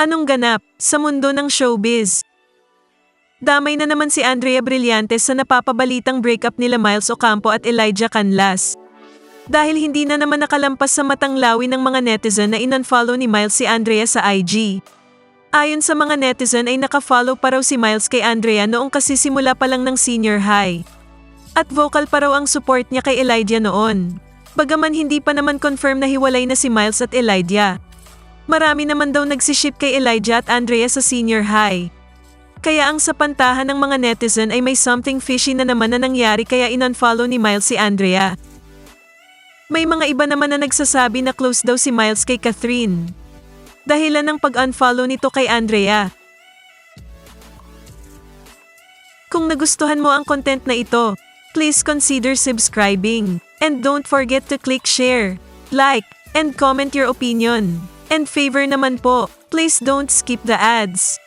Anong ganap sa mundo ng showbiz? Damay na naman si Andrea Brillantes sa napapabalitang breakup nila Miles Ocampo at Elijah Canlas. Dahil hindi na naman nakalampas sa matang lawi ng mga netizen na inunfollow ni Miles si Andrea sa IG. Ayon sa mga netizen ay nakafollow pa raw si Miles kay Andrea noong kasisimula pa lang ng senior high. At vocal pa raw ang support niya kay Elijah noon. Bagaman hindi pa naman confirm na hiwalay na si Miles at Elijah. Marami naman daw nagsiship kay Elijah at Andrea sa senior high. Kaya ang sapantahan ng mga netizen ay may something fishy na naman na nangyari kaya inunfollow ni Miles si Andrea. May mga iba naman na nagsasabi na close daw si Miles kay Catherine. Dahilan ng pag-unfollow nito kay Andrea. Kung nagustuhan mo ang content na ito, please consider subscribing. And don't forget to click share, like, and comment your opinion. And favor naman po, please don't skip the ads.